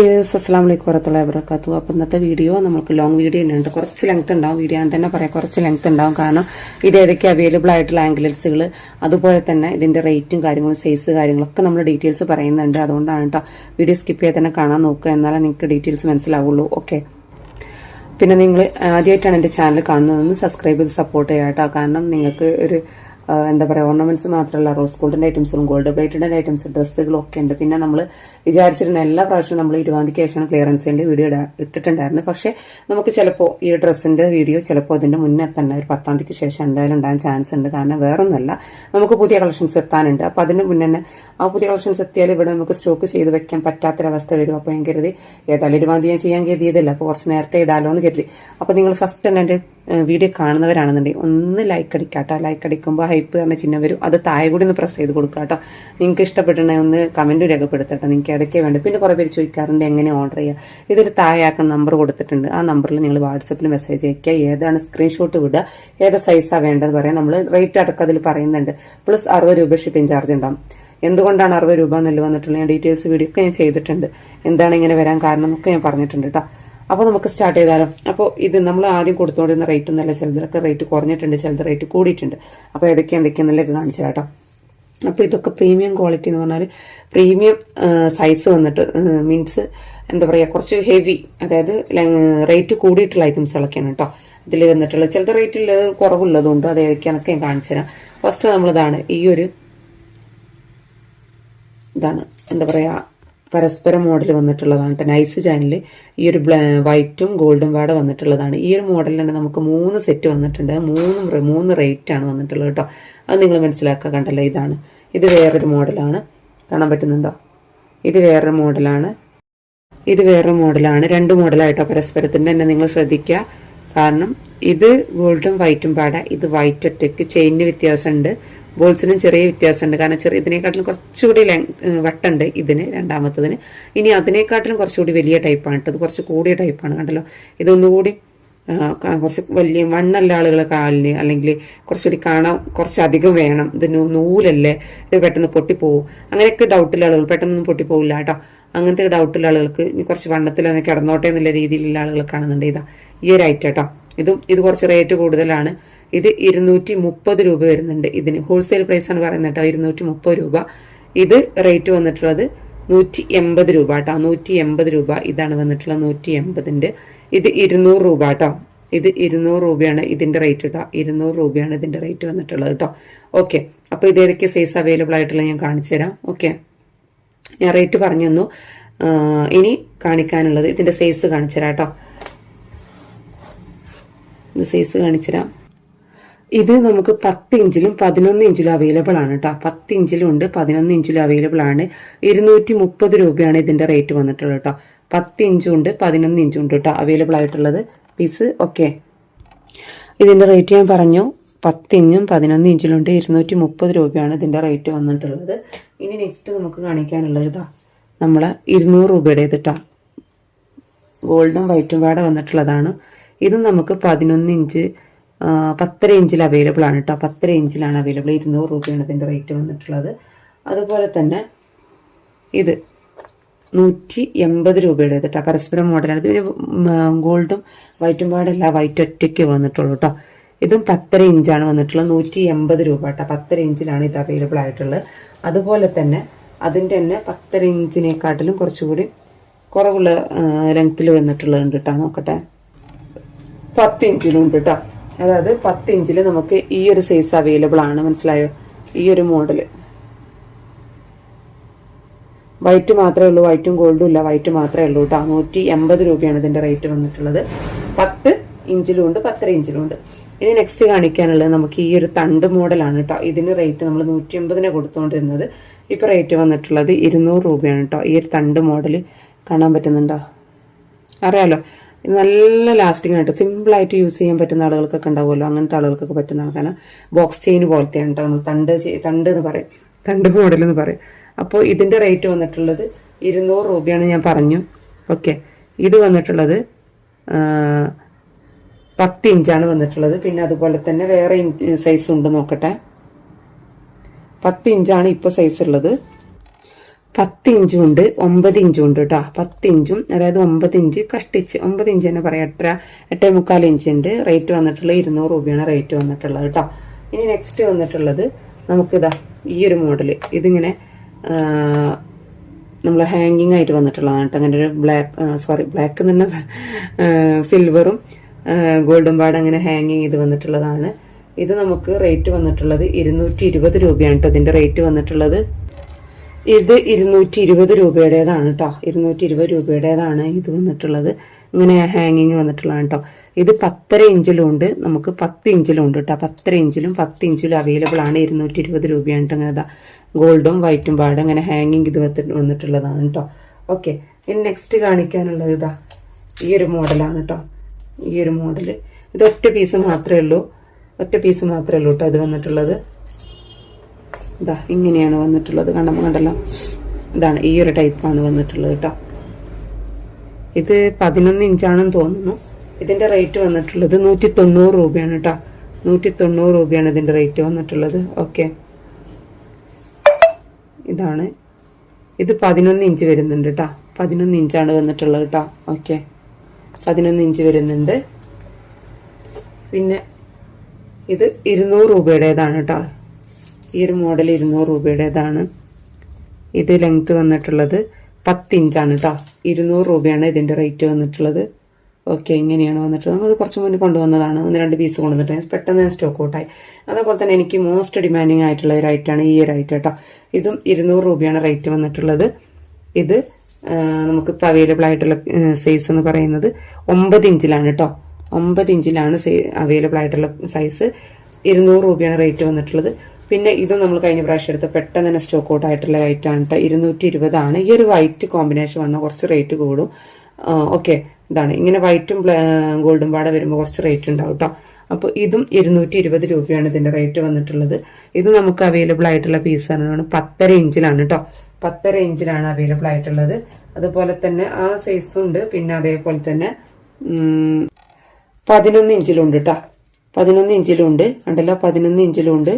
അസ്സാം വലൈക്കും വറത്തുള്ള വബർക്കാത്തു അപ്പോൾ ഇന്നത്തെ വീഡിയോ നമുക്ക് ലോങ് വീഡിയോ ഉണ്ട് കുറച്ച് ലെങ്ത് ഉണ്ടാവും. വീഡിയോ ഞാൻ തന്നെ പറയാം. കുറച്ച് ലെങ്ത് ഉണ്ടാവും. കാരണം ഇത് ഏതൊക്കെ അവൈലബിൾ ആയിട്ടുള്ള ആംഗിൾസുകൾ അതുപോലെ തന്നെ ഇതിന്റെ റേറ്റും കാര്യങ്ങളും സൈസ് കാര്യങ്ങളൊക്കെ നമ്മൾ ഡീറ്റെയിൽസ് പറയുന്നുണ്ട്. അതുകൊണ്ടാണ് കേട്ടോ വീഡിയോ സ്കിപ്പ് ചെയ്ത് തന്നെ കാണാൻ നോക്കുക. എന്നാലേ നിങ്ങൾക്ക് ഡീറ്റെയിൽസ് മനസ്സിലാവുള്ളൂ. ഓക്കെ പിന്നെ നിങ്ങൾ ആദ്യമായിട്ടാണ് എന്റെ ചാനൽ കാണുന്നതെന്ന് സബ്സ്ക്രൈബ് ചെയ്ത് സപ്പോർട്ട് ചെയ്യാം കേട്ടോ കാരണം നിങ്ങൾക്ക് ഒരു എന്താ പറയുക ഓർണമെന്റ്സ് മാത്രമല്ല റോസ് ഗോൾഡിന്റെ ഐറ്റംസും ഗോൾഡ് പ്ലേറ്റഡ് ഐറ്റംസ് ഡ്രസ്സുകളും ഒക്കെ ഉണ്ട്. പിന്നെ നമ്മൾ വിചാരിച്ചിരുന്ന എല്ലാ പ്രാവശ്യവും നമ്മൾ ഇരുപതാം ശേഷമാണ് ക്ലിയറൻസിന്റെ വീഡിയോ ഇടാ- ഇട്ടിട്ടുണ്ടായിരുന്നു പക്ഷേ നമുക്ക് ചിലപ്പോൾ ഈ ഡ്രസ്സിന്റെ വീഡിയോ ചിലപ്പോൾ അതിന്റെ മുന്നേ തന്നെ ഒരു പത്താം തീയതിക്ക് ശേഷം എന്തായാലും ഉണ്ടാകാൻ ചാൻസ് ഉണ്ട്. കാരണം വേറൊന്നുമല്ല. നമുക്ക് പുതിയ കളക്ഷൻസ് എത്താനുണ്ട്. അപ്പോൾ അതിന് മുന്നേ തന്നെ ആ പുതിയ കളക്ഷൻസ് എത്തിയാൽ ഇവിടെ നമുക്ക് സ്റ്റോക്ക് ചെയ്ത് വെക്കാൻ പറ്റാത്തൊരവസ്ഥ വരും. അപ്പോൾ ഞാൻ കരുതി ഏതായാലും ഇരുപതാം തീയതി ഞാൻ ചെയ്യാൻ കരുതിയതല്ല. അപ്പോൾ കുറച്ച് നേരത്തെ ഇടാലോ എന്ന് കരുതി. അപ്പോൾ നിങ്ങൾ ഫസ്റ്റ് തന്നെ എന്റെ വീഡിയോ കാണുന്നവരാണെന്നുണ്ടെങ്കിൽ ഒന്ന് ലൈക്ക് അടിക്കാട്ടോ ലൈക്ക് അടിക്കുമ്പോൾ ഹൈപ്പ് പറഞ്ഞ ചിഹ്നം വരും. അത് താഴെ കൂടി ഒന്ന് പ്രസ് ചെയ്ത് കൊടുക്കുക കേട്ടോ നിങ്ങൾക്ക് ഇഷ്ടപ്പെടണേ ഒന്ന് കമന്റ് രേഖപ്പെടുത്തട്ടോ. നിങ്ങൾക്ക് അതൊക്കെ വേണ്ട പിന്നെ കുറേ പേര് ചോദിക്കാറുണ്ട് എങ്ങനെ ഓർഡർ ചെയ്യുക ഇതിൽ താഴെയാക്കുന്ന നമ്പർ കൊടുത്തിട്ടുണ്ട്. ആ നമ്പറിൽ നിങ്ങൾ വാട്സപ്പിൽ മെസ്സേജ് അയക്കുക ഏതാണ് സ്ക്രീൻഷോട്ട് വിടുക. ഏത് സൈസാണ് വേണ്ടത് പറയാം. നമ്മൾ റേറ്റ് അടക്കം അതിൽ പറയുന്നുണ്ട്. പ്ലസ് അറുപത് രൂപ ഷിപ്പിംഗ് ചാർജ് ഉണ്ടാവും. എന്തുകൊണ്ടാണ് അറുപത് രൂപ എന്നല്ല വന്നിട്ടുള്ളത് ഞാൻ ഡീറ്റെയിൽസ് വീഡിയോ ഒക്കെ ഞാൻ ചെയ്തിട്ടുണ്ട്. എന്താണ് ഇങ്ങനെ വരാൻ കാരണം എന്നൊക്കെ ഞാൻ പറഞ്ഞിട്ടുണ്ട് കേട്ടോ അപ്പോൾ നമുക്ക് സ്റ്റാർട്ട് ചെയ്താലോ? അപ്പോൾ ഇത് നമ്മൾ ആദ്യം കൊടുത്തുകൊണ്ടിരുന്ന റേറ്റ് ഒന്നല്ല ചിലതിലൊക്കെ റേറ്റ് കുറഞ്ഞിട്ടുണ്ട് ചിലത് റേറ്റ് കൂടിയിട്ടുണ്ട്. അപ്പോൾ ഏതൊക്കെ എന്തൊക്കെയാണെന്നൊക്കെ കാണിച്ചു കേട്ടോ അപ്പോൾ ഇതൊക്കെ പ്രീമിയം ക്വാളിറ്റി എന്ന് പറഞ്ഞാൽ പ്രീമിയം സൈസ് വന്നിട്ട് മീൻസ് എന്താ പറയുക കുറച്ച് ഹെവി അതായത് റേറ്റ് കൂടിയിട്ടുള്ള ഐറ്റംസുകളൊക്കെയാണ് കേട്ടോ ഇതിൽ വന്നിട്ടുള്ളത്. ചിലത് റേറ്റിൽ കുറവുള്ളതുകൊണ്ട് അത് ഏതൊക്കെയാണെന്നൊക്കെ ഞാൻ കാണിച്ചു തരാം. ഫസ്റ്റ് നമ്മളിതാണ് ഈ ഒരു ഇതാണ് എന്താ പറയാ പരസ്പര മോഡൽ വന്നിട്ടുള്ളതാണ്. കേട്ടോ നൈസ് ചാനലിൽ ഈ ഒരു വൈറ്റും ഗോൾഡും പാടെ വന്നിട്ടുള്ളതാണ്. ഈ ഒരു മോഡലിൽ തന്നെ നമുക്ക് മൂന്ന് സെറ്റ് വന്നിട്ടുണ്ട്. മൂന്ന് മൂന്ന് റേറ്റ് ആണ് വന്നിട്ടുള്ളത് കേട്ടോ അത് നിങ്ങൾ മനസ്സിലാക്കുക കണ്ടല്ലോ ഇതാണ്. ഇത് വേറൊരു മോഡലാണ്. കാണാൻ പറ്റുന്നുണ്ടോ? ഇത് വേറൊരു മോഡലാണ്. ഇത് വേറെ മോഡലാണ്. രണ്ട് മോഡലായിട്ടോ പരസ്പരത്തിന്റെ തന്നെ നിങ്ങൾ ശ്രദ്ധിക്കുക. കാരണം ഇത് ഗോൾഡും വൈറ്റും പാടാ. ഇത് വൈറ്റ് ഒറ്റയ്ക്ക് ചെയിനിന് വ്യത്യാസമുണ്ട്. ബോൾസിനും ചെറിയ വ്യത്യാസമുണ്ട്. കാരണം ചെറിയ ഇതിനെക്കാട്ടിലും കുറച്ചുകൂടി വട്ടുണ്ട് ഇതിന് രണ്ടാമത്തതിന്. ഇനി അതിനെക്കാട്ടിലും കുറച്ചുകൂടി വലിയ ടൈപ്പാണ് ഇത് കുറച്ച് കൂടിയ ടൈപ്പാണ്. കണ്ടല്ലോ? ഇതൊന്നുകൂടി കുറച്ച് വലിയ വണ്ണല്ല ആളുകളെ കാലിന് അല്ലെങ്കിൽ കുറച്ചുകൂടി കാണാൻ കുറച്ചധികം വേണം. ഇത് നൂലല്ലേ? ഇത് പെട്ടെന്ന് പൊട്ടിപ്പോവും. അങ്ങനെയൊക്കെ ഡൗട്ടുള്ള ആളുകൾ പെട്ടെന്നൊന്നും പൊട്ടിപ്പോവില്ല കേട്ടോ. അങ്ങനത്തെ ഡൗട്ടുള്ള ആളുകൾക്ക് കുറച്ച് വണ്ണത്തിൽ കിടന്നോട്ടെ എന്നുള്ള രീതിയിലുള്ള ആളുകൾ കാണുന്നുണ്ട്. ഇതാ ഈ ഒരു ഐറ്റം കേട്ടോ. ഇതും ഇത് കുറച്ച് റേറ്റ് കൂടുതലാണ്. ഇത് ഇരുന്നൂറ്റി മുപ്പത് രൂപ വരുന്നുണ്ട് ഇതിന്. ഹോൾസെയിൽ പ്രൈസ് ആണ് പറയുന്നത് കേട്ടോ ഇരുന്നൂറ്റി മുപ്പത് രൂപ. ഇത് റേറ്റ് വന്നിട്ടുള്ളത് നൂറ്റി എൺപത് രൂപ കേട്ടോ നൂറ്റി എൺപത് രൂപ ഇതാണ് വന്നിട്ടുള്ളത് നൂറ്റി എൺപതിന്റെ ഇത് ഇരുന്നൂറ് രൂപ കേട്ടോ. ഇത് ഇരുന്നൂറ് രൂപയാണ് ഇതിന്റെ റേറ്റ് കേട്ടോ. ഇരുന്നൂറ് രൂപയാണ് ഇതിന്റെ റേറ്റ് വന്നിട്ടുള്ളത് കേട്ടോ. ഓക്കെ അപ്പോൾ ഇത് ഏതൊക്കെ സൈസ് അവൈലബിൾ ആയിട്ടുള്ള ഞാൻ കാണിച്ചു തരാം. ഓക്കെ ഞാൻ റേറ്റ് പറഞ്ഞു തന്നു. ഇനി കാണിക്കാനുള്ളത് ഇതിന്റെ സൈസ് കാണിച്ചു തരാം കേട്ടോ. ഇത് സൈസ് കാണിച്ചു തരാം ഇത് നമുക്ക് പത്ത് ഇഞ്ചിലും പതിനൊന്ന് ഇഞ്ചിലും അവൈലബിൾ ആണ് കേട്ടോ പത്ത് ഇഞ്ചിലും ഉണ്ട് പതിനൊന്ന് ഇഞ്ചിലും അവൈലബിൾ ആണ്. ഇരുന്നൂറ്റി മുപ്പത് രൂപയാണ് ഇതിന്റെ റേറ്റ് വന്നിട്ടുള്ളത് കേട്ടോ പത്ത് ഇഞ്ചും ഉണ്ട് പതിനൊന്ന് ഇഞ്ചും ഉണ്ട് കേട്ടോ അവൈലബിൾ ആയിട്ടുള്ളത്. പീസ് ഓക്കെ ഇതിന്റെ റേറ്റ് ഞാൻ പറഞ്ഞു. പത്ത് ഇഞ്ചും പതിനൊന്ന് ഇഞ്ചിലും ഉണ്ട് ഇരുന്നൂറ്റി മുപ്പത് രൂപയാണ് ഇതിന്റെ റേറ്റ് വന്നിട്ടുള്ളത്. ഇനി നെക്സ്റ്റ് നമുക്ക് കാണിക്കാനുള്ളത് ഇതാ നമ്മളെ ഇരുന്നൂറ് രൂപയുടെ ഇതിട്ടാ ഗോൾഡും വൈറ്റും പാടെ വന്നിട്ടുള്ളതാണ്. ഇത് നമുക്ക് പതിനൊന്ന് ഇഞ്ച് പത്തര ഇഞ്ചിൽ അവൈലബിൾ ആണ് കേട്ടോ പത്തര ഇഞ്ചിലാണ് അവൈലബിൾ ഇരുന്നൂറ് രൂപയാണ് ഇതിന്റെ റേറ്റ് വന്നിട്ടുള്ളത്. അതുപോലെ തന്നെ ഇത് നൂറ്റി എൺപത് രൂപയുടെ കേട്ടോ പരസ്പരം മോഡലാണ് ഇത് ഗോൾഡും വൈറ്റും പാടല്ല വൈറ്റ് ഒറ്റയ്ക്ക് വന്നിട്ടുള്ളൂ കേട്ടോ ഇതും പത്തര ഇഞ്ചാണ് വന്നിട്ടുള്ളത്. നൂറ്റി എൺപത് രൂപ കേട്ടോ പത്തര ഇഞ്ചിലാണ് ഇത് അവൈലബിൾ ആയിട്ടുള്ളത്. അതുപോലെ തന്നെ അതിന്റെ തന്നെ പത്തര ഇഞ്ചിനെക്കാട്ടിലും കുറച്ചുകൂടി കുറവുള്ള ലെങ്ത്തിൽ വന്നിട്ടുള്ളത് കേട്ടോ നോക്കട്ടെ. പത്ത് ഇഞ്ചിലുണ്ട് കേട്ടോ അതായത് പത്ത് ഇഞ്ചിൽ നമുക്ക് ഈ ഒരു സൈസ് അവൈലബിൾ ആണ്. മനസ്സിലായോ? ഈ ഒരു മോഡൽ വൈറ്റ് മാത്രമേ ഉള്ളൂ. വൈറ്റും ഗോൾഡും ഇല്ല. വൈറ്റ് മാത്രമേ ഉള്ളൂ കേട്ടോ നൂറ്റി എൺപത് രൂപയാണ് ഇതിന്റെ റേറ്റ് വന്നിട്ടുള്ളത്. പത്ത് ഇഞ്ചിലും ഉണ്ട് പത്തര ഇഞ്ചിലും ഉണ്ട് ഇനി നെക്സ്റ്റ് കാണിക്കാനുള്ളത് നമുക്ക് ഈ ഒരു തണ്ട് മോഡലാണ് കേട്ടോ ഇതിന് റേറ്റ് നമ്മൾ നൂറ്റി എൺപതിനെ കൊടുത്തുകൊണ്ടിരുന്നത് ഇപ്പൊ റേറ്റ് വന്നിട്ടുള്ളത് ഇരുന്നൂറ് രൂപയാണ് കേട്ടോ ഈ ഒരു തണ്ട് മോഡൽ കാണാൻ പറ്റുന്നുണ്ടോ? അറിയാലോ? ഇത് നല്ല ലാസ്റ്റിംഗ് ആയിട്ട് സിമ്പിൾ ആയിട്ട് യൂസ് ചെയ്യാൻ പറ്റുന്ന ആളുകൾക്കൊക്കെ ഉണ്ടാവുമല്ലോ. അങ്ങനത്തെ ആളുകൾക്കൊക്കെ പറ്റുന്നതാണ് കാരണം ബോക്സ് ചെയിൻ പോലത്തെയാണ് കേട്ടോ തണ്ട് തണ്ട് എന്ന് പറയും. തണ്ട് മോഡൽ എന്ന് പറയും. അപ്പോൾ ഇതിന്റെ റേറ്റ് വന്നിട്ടുള്ളത് ഇരുന്നൂറ് രൂപയാണ് ഞാൻ പറഞ്ഞു. ഓക്കെ ഇത് വന്നിട്ടുള്ളത് പത്ത് ഇഞ്ചാണ് വന്നിട്ടുള്ളത്. പിന്നെ അതുപോലെ തന്നെ വേറെ സൈസ് ഉണ്ട് നോക്കട്ടെ. പത്ത് ഇഞ്ചാണ് ഇപ്പോൾ സൈസ് ഉള്ളത്. പത്ത് ഇഞ്ചും ഉണ്ട് ഒമ്പത് ഇഞ്ചും ഉണ്ട് കേട്ടോ പത്ത് ഇഞ്ചും അതായത് ഒമ്പത് ഇഞ്ച് കഷ്ടിച്ച് ഒമ്പത് ഇഞ്ച് തന്നെ പറയാം. എത്ര? എട്ടേ മുക്കാൽ ഇഞ്ച് ഉണ്ട്. റേറ്റ് വന്നിട്ടുള്ളത് ഇരുന്നൂറ് രൂപയാണ് റേറ്റ് വന്നിട്ടുള്ളത് കേട്ടോ ഇനി നെക്സ്റ്റ് വന്നിട്ടുള്ളത് നമുക്കിതാ ഈ ഒരു മോഡൽ ഇതിങ്ങനെ നമ്മൾ ഹാങ്ങിങ് ആയിട്ട് വന്നിട്ടുള്ളതാണ് കേട്ടോ അങ്ങനെ ഒരു ബ്ലാക്ക് സോറി ബ്ലാക്ക് തന്നെ സിൽവറും ഗോൾഡും പാടും അങ്ങനെ ഹാങ്ങിങ് ചെയ്ത് വന്നിട്ടുള്ളതാണ്. ഇത് നമുക്ക് റേറ്റ് വന്നിട്ടുള്ളത് ഇരുന്നൂറ്റി ഇരുപത് രൂപയാണ് കേട്ടോ ഇതിന്റെ റേറ്റ് വന്നിട്ടുള്ളത് ഇത് ഇരുന്നൂറ്റി ഇരുപത് രൂപയുടേതാണ് കേട്ടോ ഇരുന്നൂറ്റി ഇരുപത് രൂപയുടേതാണ് ഇത് വന്നിട്ടുള്ളത്. ഇങ്ങനെ ഹാങ്ങിങ് വന്നിട്ടുള്ളതാണ് കേട്ടോ ഇത് പത്തര ഇഞ്ചിലും ഉണ്ട് നമുക്ക് പത്ത് ഇഞ്ചിലും ഉണ്ട് കേട്ടോ പത്തര ഇഞ്ചിലും പത്ത് ഇഞ്ചിലും അവൈലബിൾ ആണ്. ഇരുന്നൂറ്റി ഇരുപത് രൂപയാണ് ഗോൾഡും വൈറ്റും പാട് അങ്ങനെ ഹാങ്ങിങ് ഇത് വന്നിട്ടുള്ളതാണ് കേട്ടോ ഓക്കെ ഇനി നെക്സ്റ്റ് കാണിക്കാനുള്ളത് ഇതാ. ഈ ഒരു മോഡലാണ് കേട്ടോ ഈ ഒരു മോഡൽ. ഇത് ഒറ്റ പീസ് മാത്രമേ ഉള്ളൂ. ഒറ്റ പീസ് മാത്രമേ ഉള്ളൂ കേട്ടോ ഇത് വന്നിട്ടുള്ളത്. ഇതാ ഇങ്ങനെയാണ് വന്നിട്ടുള്ളത്. കണ്ടപ്പോൾ കണ്ടല്ലോ? ഇതാണ് ഈ ഒരു ടൈപ്പാണ് വന്നിട്ടുള്ളത് കേട്ടോ ഇത് പതിനൊന്ന് ഇഞ്ചാണെന്ന് തോന്നുന്നു. ഇതിന്റെ റേറ്റ് വന്നിട്ടുള്ളത് നൂറ്റി തൊണ്ണൂറ് രൂപയാണ് കേട്ടോ നൂറ്റി തൊണ്ണൂറ് രൂപയാണ് ഇതിന്റെ റേറ്റ് വന്നിട്ടുള്ളത്. ഓക്കെ ഇതാണ്. ഇത് പതിനൊന്ന് ഇഞ്ച് വരുന്നുണ്ട് കേട്ടോ പതിനൊന്ന് ഇഞ്ചാണ് വന്നിട്ടുള്ളത് കേട്ടോ ഓക്കെ പതിനൊന്ന് ഇഞ്ച് വരുന്നുണ്ട്. പിന്നെ ഇത് ഇരുന്നൂറ് രൂപയുടേതാണ് കേട്ടോ ഈ ഒരു മോഡൽ ഇരുന്നൂറ് രൂപയുടേതാണ്. ഇത് ലെങ്ത് വന്നിട്ടുള്ളത് പത്ത് ഇഞ്ചാണ് കേട്ടോ ഇരുന്നൂറ് രൂപയാണ് ഇതിന്റെ റേറ്റ് വന്നിട്ടുള്ളത്. ഓക്കെ ഇങ്ങനെയാണ് വന്നിട്ടുള്ളത്. നമ്മൾ കുറച്ച് മുന്നേ കൊണ്ടുവന്നതാണ്. ഒന്ന് രണ്ട് പീസ് കൊണ്ടുവന്നിട്ട് പെട്ടെന്ന് സ്റ്റോക്ക് ഔട്ടായി അതേപോലെ തന്നെ എനിക്ക് മോസ്റ്റ് ഡിമാൻഡിങ് ആയിട്ടുള്ള ഒരു ഐറ്റാണ് ഈ ഐറ്റം കേട്ടോ ഇതും ഇരുന്നൂറ് രൂപയാണ് റേറ്റ് വന്നിട്ടുള്ളത്. ഇത് നമുക്ക് നമുക്കിപ്പോൾ അവൈലബിൾ ആയിട്ടുള്ള സൈസ് എന്ന് പറയുന്നത് ഒമ്പത് ഇഞ്ചിലാണ് കേട്ടോ ഒമ്പത് ഇഞ്ചിലാണ് അവൈലബിൾ ആയിട്ടുള്ള സൈസ് ഇരുന്നൂറ് രൂപയാണ് റേറ്റ് വന്നിട്ടുള്ളത്. പിന്നെ ഇത് നമ്മൾ കഴിഞ്ഞ പ്രാവശ്യം എടുത്ത് പെട്ടെന്ന് തന്നെ സ്റ്റോക്ക് ഔട്ട് ആയിട്ടുള്ള റേറ്റ് ആണ് കേട്ടോ ഇരുന്നൂറ്റി ഇരുപതാണ് ഈ ഒരു വൈറ്റ് കോമ്പിനേഷൻ വന്നാൽ കുറച്ച് റേറ്റ് കൂടും. ഓക്കെ ഇതാണ്. ഇങ്ങനെ വൈറ്റും ഗോൾഡും പാടെ വരുമ്പോൾ കുറച്ച് റേറ്റ് ഉണ്ടാവും കേട്ടോ അപ്പോൾ ഇതും ഇരുന്നൂറ്റി ഇരുപത് രൂപയാണ് ഇതിന്റെ റേറ്റ് വന്നിട്ടുള്ളത്. ഇത് നമുക്ക് അവൈലബിൾ ആയിട്ടുള്ള പീസ് ആണ്. പത്തര ഇഞ്ചിലാണ് കേട്ടോ പത്തര ഇഞ്ചിലാണ് അവൈലബിൾ ആയിട്ടുള്ളത്. അതുപോലെ തന്നെ ആ സൈസും ഉണ്ട്. പിന്നെ അതേപോലെ തന്നെ പതിനൊന്ന് ഇഞ്ചിലുണ്ട് കേട്ടോ പതിനൊന്ന് ഇഞ്ചിലുണ്ട്. കണ്ടല്ലോ? പതിനൊന്ന് ഇഞ്ചിലുണ്ട്.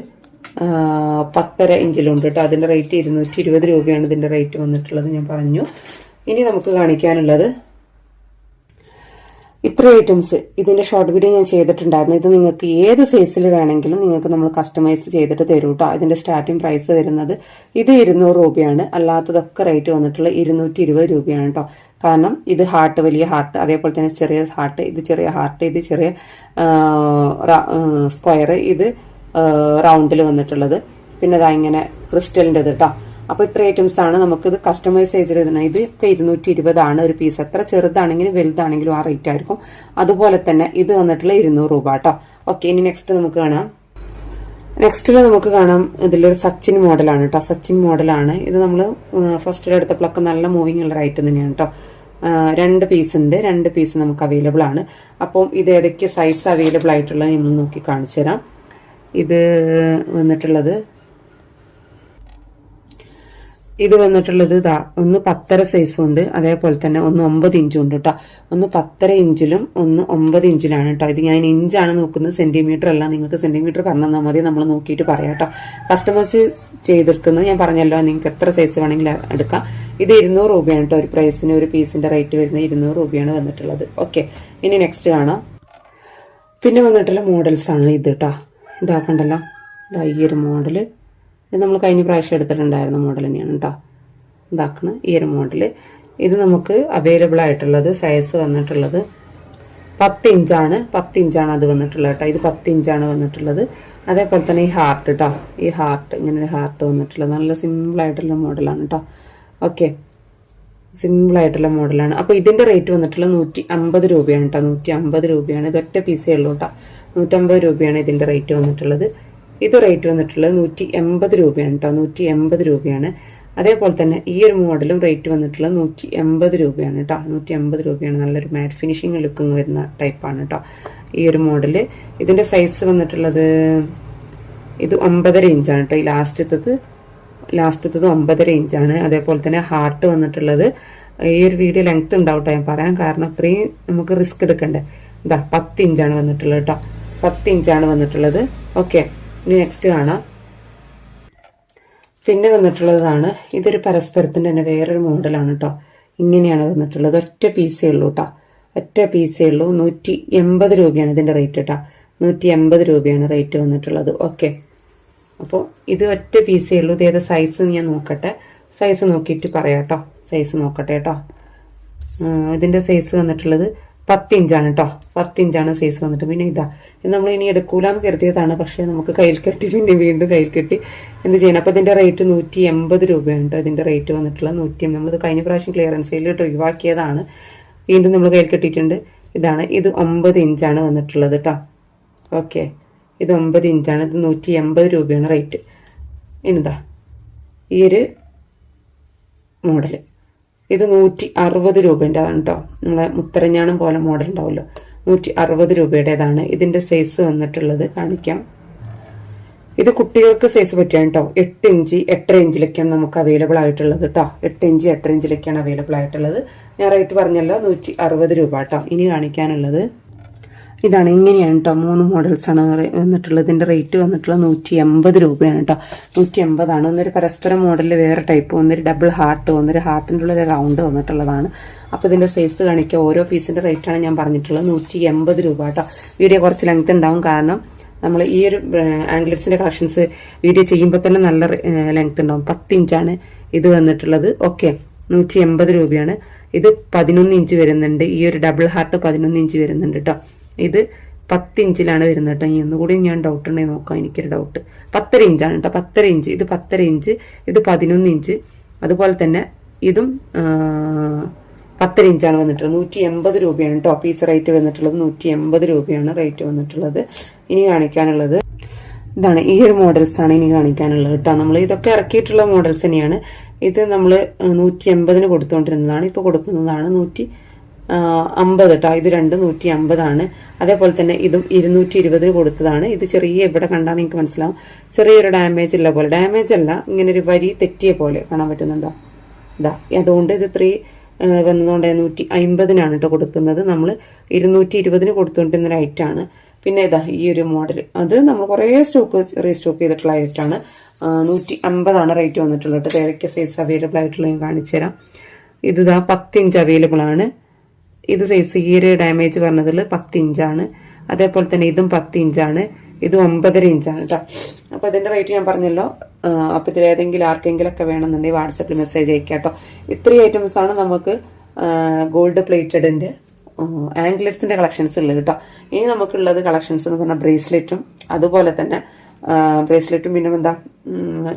പത്തര ഇഞ്ചിലുണ്ട് കേട്ടോ. അതിന്റെ റേറ്റ് ഇരുന്നൂറ്റി ഇരുപത് രൂപയാണ് ഇതിന്റെ റേറ്റ് വന്നിട്ടുള്ളത് ഞാൻ പറഞ്ഞു. ഇനി നമുക്ക് കാണിക്കാനുള്ളത് ഇത്ര ഐറ്റംസ് ഇതിന്റെ ഷോർട്ട് വീഡിയോ ഞാൻ ചെയ്തിട്ടുണ്ടായിരുന്നു. ഇത് നിങ്ങൾക്ക് ഏത് സൈസിൽ വേണമെങ്കിലും നിങ്ങൾക്ക് നമ്മൾ കസ്റ്റമൈസ് ചെയ്തിട്ട് തരും കേട്ടോ ഇതിന്റെ സ്റ്റാർട്ടിംഗ് പ്രൈസ് വരുന്നത് ഇത് ഇരുന്നൂറ് രൂപയാണ്. അല്ലാത്തതൊക്കെ റേറ്റ് വന്നിട്ടുള്ള ഇരുന്നൂറ്റി ഇരുപത് രൂപയാണ് കേട്ടോ കാരണം ഇത് ഹാർട്ട് വലിയ ഹാർട്ട് അതേപോലെ തന്നെ ചെറിയ ഹാർട്ട് ഇത് ചെറിയ ഹാർട്ട് ഇത് ചെറിയ സ്ക്വയർ ഇത് റൗണ്ടിൽ വന്നിട്ടുള്ളത്. പിന്നെ ഇതാ ഇങ്ങനെ ക്രിസ്റ്റലിന്റെ കേട്ടോ അപ്പൊ ഇത്ര ഐറ്റംസ് ആണ് നമുക്കിത് കസ്റ്റമൈസ് ചെയ്തിരുന്നത് ഇത് ഒക്കെ ഇരുന്നൂറ്റി ഇരുപതാണ് ഒരു പീസ് എത്ര ചെറുതാണെങ്കിലും വലുതാണെങ്കിലും ആ റേറ്റ് ആയിരിക്കും. അതുപോലെ തന്നെ ഇത് വന്നിട്ടുള്ള ഇരുന്നൂറ് രൂപ കേട്ടോ ഓക്കെ ഇനി നെക്സ്റ്റ് നമുക്ക് കാണാം. നെക്സ്റ്റിൽ നമുക്ക് കാണാം ഇതിലൊരു സച്ചിൻ മോഡലാണ് കേട്ടോ സച്ചിൻ മോഡലാണ് ഇത് നമ്മൾ ഫസ്റ്റിൽ എടുത്തപ്പോഴൊക്കെ നല്ല മൂവിങ് ഉള്ള റൈറ്റ് തന്നെയാണ് കേട്ടോ രണ്ട് പീസ് ഉണ്ട്. രണ്ട് പീസ് നമുക്ക് അവൈലബിൾ ആണ്. അപ്പം ഇത് ഏതൊക്കെ സൈസ് അവൈലബിൾ ആയിട്ടുള്ളത് നമ്മൾ നോക്കി കാണിച്ചു തരാം ഇത് വന്നിട്ടുള്ളത്. ഇത് വന്നിട്ടുള്ളത് ഇതാ ഒന്ന് പത്തര സൈസും ഉണ്ട്. അതേപോലെ തന്നെ ഒന്ന് ഒമ്പത് ഇഞ്ചും ഉണ്ട് കേട്ടോ ഒന്ന് പത്തര ഇഞ്ചിലും ഒന്ന് ഒമ്പത് ഇഞ്ചിലാണ് കേട്ടോ ഇത് ഞാൻ ഇഞ്ചാണ് നോക്കുന്നത്. സെന്റിമീറ്റർ അല്ല. നിങ്ങൾക്ക് സെന്റിമീറ്റർ പറഞ്ഞു തന്നാൽ മതി. നമ്മൾ നോക്കിയിട്ട് പറയാം കേട്ടോ കസ്റ്റമേഴ്സ് ചെയ്തെടുക്കുന്നത് ഞാൻ പറഞ്ഞല്ലോ. നിങ്ങൾക്ക് എത്ര സൈസ് വേണമെങ്കിലും എടുക്കാം. ഇത് ഇരുന്നൂറ് രൂപയാണ് കേട്ടോ ഒരു പ്രൈസിന് ഒരു പീസിന്റെ റേറ്റ് വരുന്നത് ഇരുന്നൂറ് രൂപയാണ് വന്നിട്ടുള്ളത്. ഓക്കെ ഇനി നെക്സ്റ്റ് കാണാം. പിന്നെ വന്നിട്ടുള്ള മോഡൽസ് ആണ് ഇത് കേട്ടോ ഇതാക്കണ്ടല്ലോ? ഇതാ ഈ ഒരു മോഡൽ ഇത് നമ്മൾ കഴിഞ്ഞ പ്രാവശ്യം എടുത്തിട്ടുണ്ടായിരുന്ന മോഡൽ തന്നെയാണ് കേട്ടോ ഇതാക്കണ ഈ ഒരു മോഡൽ. ഇത് നമുക്ക് അവൈലബിൾ ആയിട്ടുള്ളത് സൈസ് വന്നിട്ടുള്ളത് പത്ത് ഇഞ്ചാണ് പത്ത് ഇഞ്ചാണ് അത് വന്നിട്ടുള്ളത് കേട്ടോ ഇത് പത്ത് ഇഞ്ചാണ് വന്നിട്ടുള്ളത്. അതേപോലെ തന്നെ ഈ ഹാർട്ട് കേട്ടോ ഈ ഹാർട്ട് ഇങ്ങനെ ഒരു ഹാർട്ട് വന്നിട്ടുള്ളത്. നല്ല സിമ്പിൾ ആയിട്ടുള്ള മോഡലാണ് കേട്ടോ ഓക്കെ സിമ്പിൾ ആയിട്ടുള്ള മോഡലാണ്. അപ്പോൾ ഇതിന്റെ റേറ്റ് വന്നിട്ടുള്ള നൂറ്റി അമ്പത് രൂപയാണ് കേട്ടോ നൂറ്റി അമ്പത് രൂപയാണ് ഇതൊറ്റ പീസേ ഉള്ളൂ കേട്ടോ നൂറ്റമ്പത് രൂപയാണ് ഇതിന്റെ റേറ്റ് വന്നിട്ടുള്ളത്. ഇത് റേറ്റ് വന്നിട്ടുള്ളത് നൂറ്റി എൺപത് രൂപയാണ് കേട്ടോ നൂറ്റി എൺപത് രൂപയാണ്. അതേപോലെ തന്നെ ഈ ഒരു മോഡലും റേറ്റ് വന്നിട്ടുള്ളത് നൂറ്റി എൺപത് രൂപയാണ് കേട്ടോ നൂറ്റി എൺപത് രൂപയാണ്. നല്ലൊരു മാറ്റ് ഫിനിഷിംഗ് ലുക്ക് വരുന്ന ടൈപ്പാണ് കേട്ടോ ഈ ഒരു മോഡൽ. ഇതിന്റെ സൈസ് വന്നിട്ടുള്ളത് ഇത് ഒമ്പതര ഇഞ്ചാണ് കേട്ടോ ഈ ലാസ്റ്റത്തത് ലാസ്റ്റത്തത് ഒമ്പതര ഇഞ്ചാണ് അതേപോലെ തന്നെ ഹാർട്ട് വന്നിട്ടുള്ളത്. ഈ ഒരു വീഡിയോ ലെങ്ത് ഉണ്ടാവട്ടെ ഞാൻ പറയാൻ കാരണം അത്രയും നമുക്ക് റിസ്ക് എടുക്കണ്ടേ. ഇതാ പത്ത് ഇഞ്ചാണ് വന്നിട്ടുള്ളത് കേട്ടോ പത്ത് ഇഞ്ചാണ് വന്നിട്ടുള്ളത്. ഓക്കെ ഇനി നെക്സ്റ്റ് കാണാം. പിന്നെ വന്നിട്ടുള്ളതാണ് ഇതൊരു പരസ്പരത്തിന്റെ തന്നെ വേറൊരു മോഡലാണ് കേട്ടോ ഇങ്ങനെയാണ് വന്നിട്ടുള്ളത്. ഒറ്റ പീസേ ഉള്ളൂ കേട്ടോ ഒറ്റ പീസേ ഉള്ളൂ. നൂറ്റി എൺപത് രൂപയാണ് ഇതിന്റെ റേറ്റ് കേട്ടോ നൂറ്റി എൺപത് രൂപയാണ് റേറ്റ് വന്നിട്ടുള്ളത്. ഓക്കെ അപ്പോൾ ഇത് ഒറ്റ പീസേ ഉള്ളൂ. ഇതേത് സൈസ് ഞാൻ നോക്കട്ടെ. സൈസ് നോക്കിയിട്ട് പറയാട്ടോ സൈസ് നോക്കട്ടെ കേട്ടോ ഇതിന്റെ സൈസ് വന്നിട്ടുള്ളത് പത്ത് ഇഞ്ചാണ് കേട്ടോ പത്ത് ഇഞ്ചാണ് സൈസ് വന്നിട്ട്. പിന്നെ ഇതാ ഇത് നമ്മൾ ഇനി എടുക്കൂലെന്ന് കരുതിയതാണ്. പക്ഷേ നമുക്ക് കയ്യിൽ കെട്ടി പിന്നെ വീണ്ടും കയ്യിൽ കെട്ടി എന്ത് ചെയ്യണം? അപ്പോൾ ഇതിന്റെ റേറ്റ് നൂറ്റി എൺപത് രൂപയാണ് കേട്ടോ ഇതിന്റെ റേറ്റ് വന്നിട്ടുള്ള നൂറ്റി നമ്മളിത് കഴിഞ്ഞ പ്രാവശ്യം ക്ലിയറൻസ് കേട്ടോ ഒഴിവാക്കിയതാണ്. വീണ്ടും നമ്മൾ കയ്യിൽ കെട്ടിയിട്ടുണ്ട്. ഇതാണ് ഇത് ഒമ്പത് ഇഞ്ചാണ് വന്നിട്ടുള്ളത് കേട്ടോ ഓക്കെ ഇത് ഒമ്പത് ഇഞ്ചാണ് ഇത് നൂറ്റി എൺപത് രൂപയാണ് റേറ്റ്. ഇനിതാ ഈ ഒരു മോഡൽ. ഇത് നൂറ്റി അറുപത് രൂപേന്റെതാണ് കേട്ടോ നമ്മളെ മുത്തരഞ്ഞാണം പോലെ മോഡൽ ഉണ്ടാവുമല്ലോ നൂറ്റി അറുപത് രൂപയുടേതാണ്. ഇതിന്റെ സൈസ് വന്നിട്ടുള്ളത് കാണിക്കാം. ഇത് കുട്ടികൾക്ക് സൈസ് പറ്റിയാണ് കേട്ടോ എട്ട് ഇഞ്ച് എട്ടര ഇഞ്ചിലൊക്കെയാണ് നമുക്ക് അവൈലബിൾ ആയിട്ടുള്ളത് കേട്ടോ എട്ട് ഇഞ്ച് എട്ടര ഇഞ്ചിലൊക്കെയാണ് അവൈലബിൾ ആയിട്ടുള്ളത്. ഞാൻ റേറ്റ് പറഞ്ഞല്ലോ നൂറ്റി അറുപത് രൂപ കേട്ടോ ഇനി കാണിക്കാനുള്ളത് ഇതാണ് ഇങ്ങനെയാണ് കേട്ടോ മൂന്ന് മോഡൽസാണ് വന്നിട്ടുള്ളത്. ഇതിന്റെ റേറ്റ് വന്നിട്ടുള്ളത് നൂറ്റി എൺപത് രൂപയാണ് കേട്ടോ നൂറ്റി എൺപതാണ് ഒന്നൊരു പരസ്പര മോഡലിൽ വേറെ ടൈപ്പ് ഒന്നൊരു ഡബിൾ ഹാർട്ട് ഒന്നൊരു ഹാർട്ടിന്റെ ഉള്ളിൽ റൗണ്ട് വന്നിട്ടുള്ളതാണ്. അപ്പോൾ ഇതിന്റെ സൈസ് കാണിക്കുക ഓരോ പീസിന്റെ റേറ്റാണ് ഞാൻ പറഞ്ഞിട്ടുള്ളത്. നൂറ്റി എൺപത് രൂപ കേട്ടോ വീഡിയോ കുറച്ച് ലെങ്ത് ഉണ്ടാവും. കാരണം നമ്മൾ ഈ ഒരു ആംഗ്ലിക്സിന്റെ കളക്ഷൻസ് വീഡിയോ ചെയ്യുമ്പോൾ തന്നെ നല്ല ലെങ്ത് ഉണ്ടാവും. പത്ത് ഇഞ്ചാണ് ഇത് വന്നിട്ടുള്ളത്. ഓക്കെ നൂറ്റി എൺപത് രൂപയാണ്. ഇത് പതിനൊന്ന് ഇഞ്ച് വരുന്നുണ്ട്. ഈ ഒരു ഡബിൾ ഹാർട്ട് പതിനൊന്ന് ഇഞ്ച് വരുന്നുണ്ട് കേട്ടോ ഇത് പത്ത് ഇഞ്ചിലാണ് വരുന്നത് കേട്ടോ. ഇനി ഒന്നുകൂടി ഞാൻ ഡൗട്ട് ഉണ്ടെങ്കിൽ നോക്കാം. എനിക്കൊരു ഡൗട്ട് പത്തര ഇഞ്ചാണ് കേട്ടോ. പത്തര ഇഞ്ച്. ഇത് പത്തര ഇഞ്ച്. ഇത് പതിനൊന്ന് ഇഞ്ച്. അതുപോലെ തന്നെ ഇതും പത്തര ഇഞ്ചാണ് വന്നിട്ടുള്ളത്. നൂറ്റി എൺപത് രൂപയാണ് കേട്ടോ. പീസ് റേറ്റ് വന്നിട്ടുള്ളത് നൂറ്റി എൺപത് രൂപയാണ് റേറ്റ് വന്നിട്ടുള്ളത്. ഇനി കാണിക്കാനുള്ളത്. ഇതാണ് ഈ ഒരു മോഡൽസ് ആണ് ഇനി കാണിക്കാനുള്ളത് കേട്ടോ. നമ്മൾ ഇതൊക്കെ ഇറക്കിയിട്ടുള്ള മോഡൽസ് തന്നെയാണ്. ഇത് നമ്മൾ നൂറ്റി എൺപതിന് കൊടുത്തുകൊണ്ടിരുന്നതാണ്. ഇപ്പോൾ കൊടുക്കുന്നതാണ് നൂറ്റി അമ്പത് കേട്ടോ ഇത് രണ്ട് നൂറ്റി അമ്പതാണ് അതേപോലെ തന്നെ ഇതും ഇരുന്നൂറ്റി ഇരുപതിന് കൊടുത്തതാണ്. ഇത് ചെറിയ ഇവിടെ കണ്ടാൽ നിങ്ങൾക്ക് മനസ്സിലാവും. ചെറിയൊരു ഡാമേജ് ഉള്ള പോലെ. ഡാമേജ് അല്ല ഇങ്ങനെ ഒരു വരി തെറ്റിയ പോലെ കാണാൻ പറ്റുന്നുണ്ടോ? ഇതാ അതുകൊണ്ട് ഇത് ത്രീ വന്നതുകൊണ്ട് നൂറ്റി അമ്പതിനാണ് കേട്ടോ കൊടുക്കുന്നത്. നമ്മൾ ഇരുന്നൂറ്റി ഇരുപതിന് കൊടുത്തുകൊണ്ടിരുന്ന ഒരു ഐറ്റാണ് പിന്നെ ഇതാ ഈ ഒരു മോഡൽ അത് നമ്മൾ കുറേ സ്റ്റോക്ക് റീസ്റ്റോക്ക് ചെയ്തിട്ടുള്ള ഐറ്റാണ് നൂറ്റി അമ്പതാണ് റേറ്റ് വന്നിട്ടുള്ളത് ഏതൊക്കെ സൈസ് അവൈലബിൾ ആയിട്ടുള്ള ഞാൻ കാണിച്ചു തരാം ഇത് ഇതാ പത്ത് ഇഞ്ച് അവൈലബിൾ ആണ്. ഇത് സൈസ് ഈ ഒരു ഡാമേജ് പറഞ്ഞതിൽ പത്ത് ഇഞ്ചാണ് അതേപോലെ തന്നെ ഇതും പത്ത് ഇഞ്ചാണ് ഇത് ഒമ്പതര ഇഞ്ചാണ് കേട്ടോ അപ്പോൾ ഇതിന്റെ റേറ്റ് ഞാൻ പറഞ്ഞല്ലോ. അപ്പോൾ ഏതെങ്കിലും ആർക്കെങ്കിലും ഒക്കെ വേണമെന്നുണ്ടെങ്കിൽ വാട്സപ്പിൽ മെസ്സേജ് അയക്കാം കേട്ടോ ഇത്രയും ഐറ്റംസ് ആണ് നമുക്ക് ഗോൾഡ് പ്ലേറ്റഡിന്റെ ആംഗ്ലറ്റ്സിന്റെ കളക്ഷൻസ് ഉള്ളത് കേട്ടോ ഇനി നമുക്കുള്ളത് കളക്ഷൻസ് എന്ന് പറഞ്ഞാൽ ബ്രേസ്ലെറ്റും അതുപോലെ തന്നെ ബ്രേസ്ലെറ്റും പിന്നെ എന്താ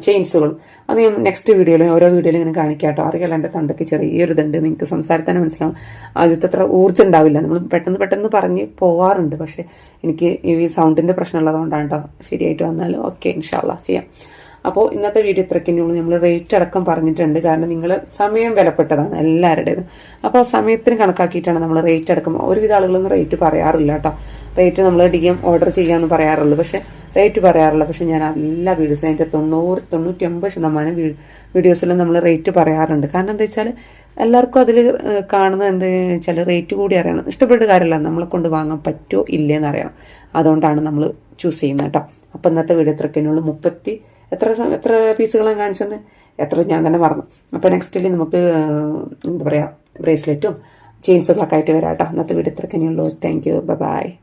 ചെയിൻസുകളും അത് ഞാൻ നെക്സ്റ്റ് വീഡിയോയിൽ ഓരോ വീഡിയോയിൽ ഇങ്ങനെ കാണിക്കാം കേട്ടോ അറിയാലോ എന്റെ തൊണ്ടയ്ക്ക് ചെറിയൊരു ഇതുണ്ട് നിങ്ങൾക്ക് സംസാരത്താനെ മനസ്സിലാവും. ആദ്യത്തെ ഊർജം ഉണ്ടാവില്ല. നമ്മൾ പെട്ടെന്ന് പെട്ടെന്ന് പറഞ്ഞ് പോവാറുണ്ട്. പക്ഷെ എനിക്ക് ഈ സൗണ്ടിന്റെ പ്രശ്നമുള്ളതുകൊണ്ടാണ് കേട്ടോ ശരിയായിട്ട് വന്നാലും. ഓക്കെ ഇൻഷാല്ല ചെയ്യാം. അപ്പോൾ ഇന്നത്തെ വീഡിയോ ഇത്രയ്ക്കുള്ളൂ നമ്മൾ റേറ്റ് അടക്കം പറഞ്ഞിട്ടുണ്ട്. കാരണം നിങ്ങൾ സമയം വിലപ്പെട്ടതാണ് എല്ലാവരുടേതും അപ്പോൾ സമയത്തിന് കണക്കാക്കിയിട്ടാണ് നമ്മൾ റേറ്റ് അടക്കം ഒരുവിധ ആളുകളൊന്നും റേറ്റ് പറയാറില്ല കേട്ടോ റേറ്റ് നമ്മൾ ഡി എം ഓർഡർ ചെയ്യാമെന്ന് പറയാറുള്ളൂ. പക്ഷേ റേറ്റ് പറയാറില്ല. പക്ഷെ ഞാൻ എല്ലാ വീഡിയോസും അതിന്റെ തൊണ്ണൂറ് തൊണ്ണൂറ്റി ശതമാനം വീഡിയോസിലും നമ്മൾ റേറ്റ് പറയാറുണ്ട്. കാരണം എന്താ വെച്ചാൽ എല്ലാവർക്കും അതിൽ കാണുന്നത് എന്താ വെച്ചാൽ റേറ്റ് കൂടി അറിയണം. ഇഷ്ടപ്പെട്ട കാര്യമല്ല. നമ്മളെ കൊണ്ട് വാങ്ങാൻ പറ്റുമോ ഇല്ലേന്ന് അറിയണം. അതുകൊണ്ടാണ് നമ്മൾ ചൂസ് ചെയ്യുന്നത് കേട്ടോ അപ്പം ഇന്നത്തെ വീഡിയോ ഇത്രയ്ക്കുള്ളൂ മുപ്പത്തി എത്ര എത്ര പീസുകളാണ് കാണിച്ചെന്ന്? എത്ര ഞാൻ തന്നെ മറന്നു. അപ്പോൾ നെക്സ്റ്റിൽ നമുക്ക് എന്താ പറയുക ബ്രേസ്ലെറ്റും ചെയിൻസൊക്കെ ആയിട്ട് വരാം കേട്ടോ വീട് ഇത്രയേ ഉള്ളൂ താങ്ക് യു ബൈ